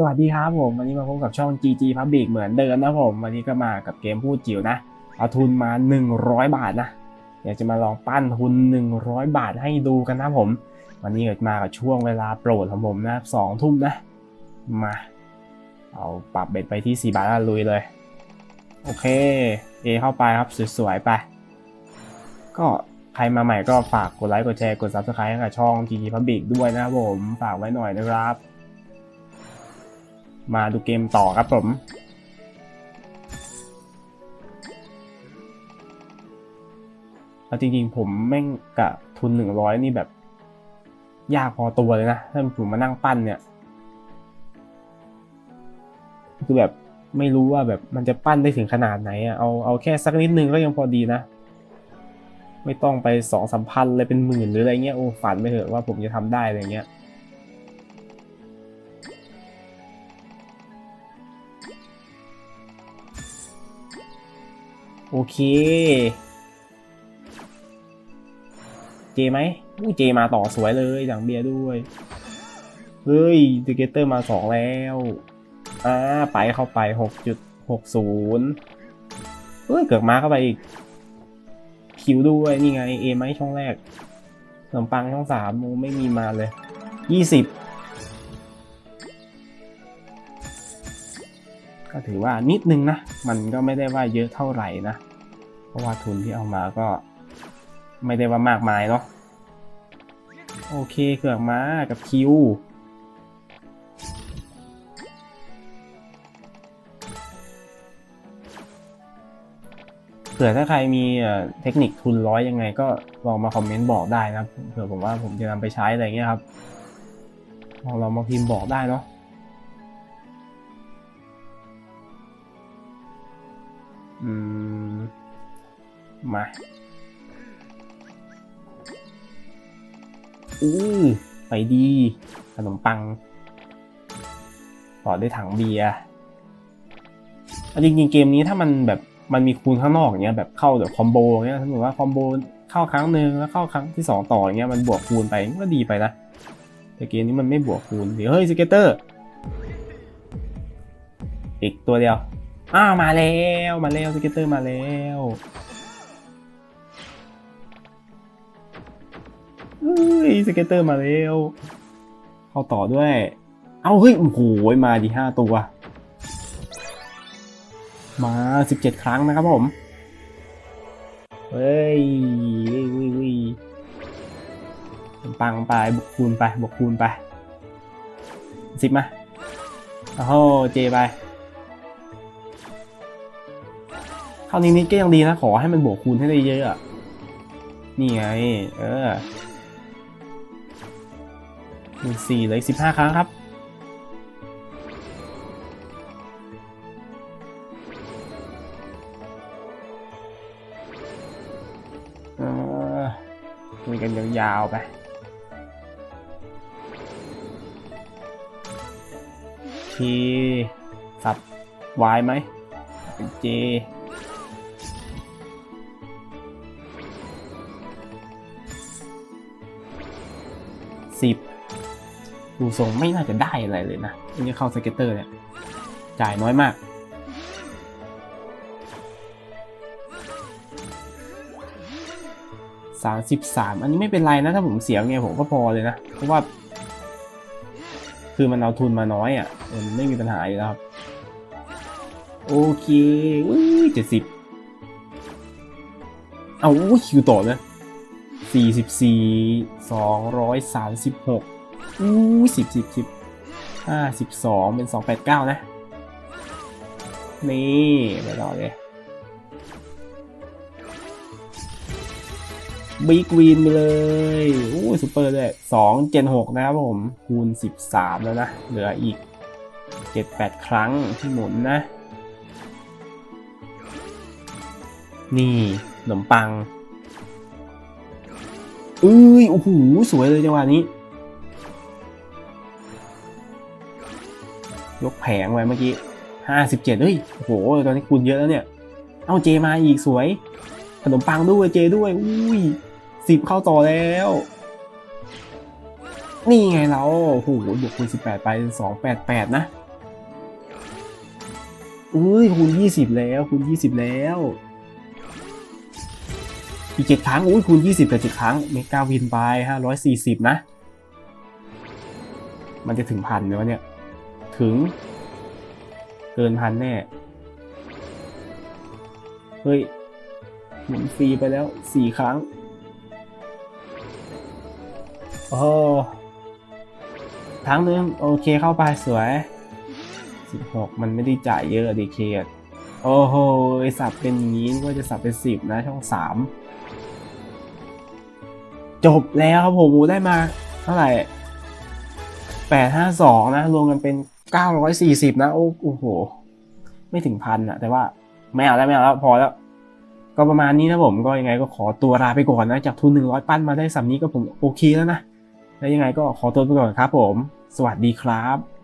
สวัสดีครับผม วันนี้มาพบกับช่อง GG Public เหมือนเดิมนะผม วันนี้ก็มากับเกมพูดจิ๋วนะ เอาทุนมา 100 บาทนะ อยากจะมาลองปั้นทุน 100 บาทให้ดูกันนะผม วันนี้เกิดมากับช่วงเวลาโปรดของผมนะสองทุ่มนะ มา เอาปรับเบ็ดไปที่ 4 บาทแล้วลุยเลย โอเค เอเข้าไปครับสวยๆไป ก็ใครมาใหม่ก็ฝากกดไลค์กดแชร์กด Subscribe ให้กับช่อง GG Public ด้วยนะครับผมฝากไว้หน่อยนะครับ มาดูเกมต่อครับผม เอาจริงๆ ผมแม่งกะทุนหนึ่งร้อยนี่แบบ ยากพอตัวเลยนะถ้าผมมานั่งปั้นเนี่ย คือแบบไม่รู้ว่าแบบมันจะปั้นได้ถึงขนาดไหนอะเอาเอาแค่สักนิดนึงก็ยังพอดีนะ ไม่ต้องไปสองสามพันเลยเป็นหมื่นหรืออะไรเงี้ยโอ้ฝันไปเถอะว่าผมจะทำได้อะไรเงี้ย โอเค เจไหมอู้เจมาต่อสวยเลยจังเบียร์ด้วย เฮ้ยดิเกเตอร์มาสองแล้ว อ่า ไปเข้าไปหกจุดหกศูนย์เฮ้ย เกิดมาเข้าไปอีก คิวด้วย นี่ไง เอไหมช่องแรกขนมปังช่องสามโมไม่มีมาเลยยี่สิบ ก็ถือว่านิดนึงนะ มันก็ไม่ได้ว่าเยอะเท่าไหร่นะ เพราะว่าทุนที่เอามาก็ไม่ได้ว่ามากมายเนาะ โอเคเกือกมากับคิว เผื่อถ้าใครมีเอ่อเทคนิคทุนร้อยยังไงก็ลองมาคอมเมนต์บอกได้นะ เผื่อผมว่าผมจะนำไปใช้อะไรเงี้ยครับ ลองลองมาพิมพ์บอกได้เนาะ อืม มาอือไปดี ขนมปัง ต่อด้วยถังเบียร์จริงๆเกมนี้ถ้ามันแบบมันมีคูณข้างนอกอย่างเงี้ยแบบเข้าแบบคอมโบอย่างเงี้ยสมมติว่าคอมโบเข้าครั้งหนึ่งแล้วเข้าครั้งที่สองต่ออย่างเงี้ยมันบวกคูณไปก็ดีไปนะแต่เกมนี้มันไม่บวกคูณเดี๋ยวเฮ้ยสเกตเตอร์ อีกตัวเดียว อ้าวมาแล้วมาแล้วสเก็ตเตอร์มาแล้วเฮ้ยสเก็ตเตอร์มาแล้วเข้าต่อด้วย เอาเฮ้ยโอ้โหมาดีห้าตัว มาสิบเจ็ดครั้งนะครับผมเฮ้ยวิวิวิปังไปบวกคูณไปบวกคูณไปสิบมาโอ้โหเจไป เท่านี้นิดก็ยังดีนะ ขอให้มันบวกคูณให้ได้เยอะนี่ไง เออหนึ่งสี่เลยสิบห้าครั้งครับ เออคุยกันยาวๆไปทีสับวายไหมเป็นเจ สิบดูทรงไม่น่าจะได้อะไรเลยนะอันนี้เข้าสเก็ตเตอร์เนี่ย จ่ายน้อยมากสามสิบสามอันนี้ไม่เป็นไรนะ ถ้าผมเสียไงผมก็พอเลยนะ เพราะว่า คือมันเอาทุนมาน้อยอะ่ะมันไม่มีปัญหาอยู่แล้วครับโอเคอุ้ยเจ็ดสิบเอาอุ้ยคิวต่อเลย สี่สิบสี่สองร้อยสามสิบหกอู้สิบสิบสิบห้าสิบสองเป็นสองแปดเก้านะ นี่ไปต่อเลยบิ๊กวีนไปเลยอู้ซูเปอร์ด้วยสองเจนหกนะครับผม คูณสิบสามแล้วนะ เหลืออีกเจ็ดแปดครั้งที่หมุนนะ นี่ขนมปัง เอ้ยโอ้โหสวยเลยจังหวะนี้ ยกแผงไว้เมื่อกี้ห้าสิบเจ็ดเฮ้ยโอ้โหตอนนี้คูณเยอะแล้วเนี่ย เอาเจมาอีกสวย ขนมปังด้วยเจด้วยอุ้ยสิบเข้าต่อแล้ว นี่ไงเราโอ้โหบวกคูณสิบแปดไปสองแปดแปดนะอุ้ยคูณยี่สิบแล้วคูณยี่สิบแล้ว อีกเจ็ดครั้งอุ้ยคูณยี่สิบกับเจ็ดครั้งเมกาวินไปห้าร้อยสี่สิบนะ มันจะถึงพันไหมวะเนี่ย ถึง เกินพันแน่ เฮ้ยหมุนฟรีไปแล้วสี่ครั้งโอ้ครั้งนึงโอเคเข้าไปสวยสิบหกมันไม่ได้จ่ายเยอะดีเคทโอ้โหไอสับเป็นอย่างนี้ก็จะสับเป็นสิบนะช่องสาม จบแล้วครับผมได้มาเท่าไหร่แปดห้าสองนะ รวมกันเป็นเก้าร้อยสี่สิบนะ โอ้โห ไม่ถึงพันอะแต่ว่าไม่เอาแล้วไม่เอาแล้วพอแล้วก็ประมาณนี้นะผมก็ยังไงก็ขอตัวลาไปก่อนนะ จากทุนหนึ่งร้อยปั้นมาได้สำนี้ก็ผมโอเคแล้วนะ แล้วยังไงก็ขอตัวไปก่อนครับผม สวัสดีครับ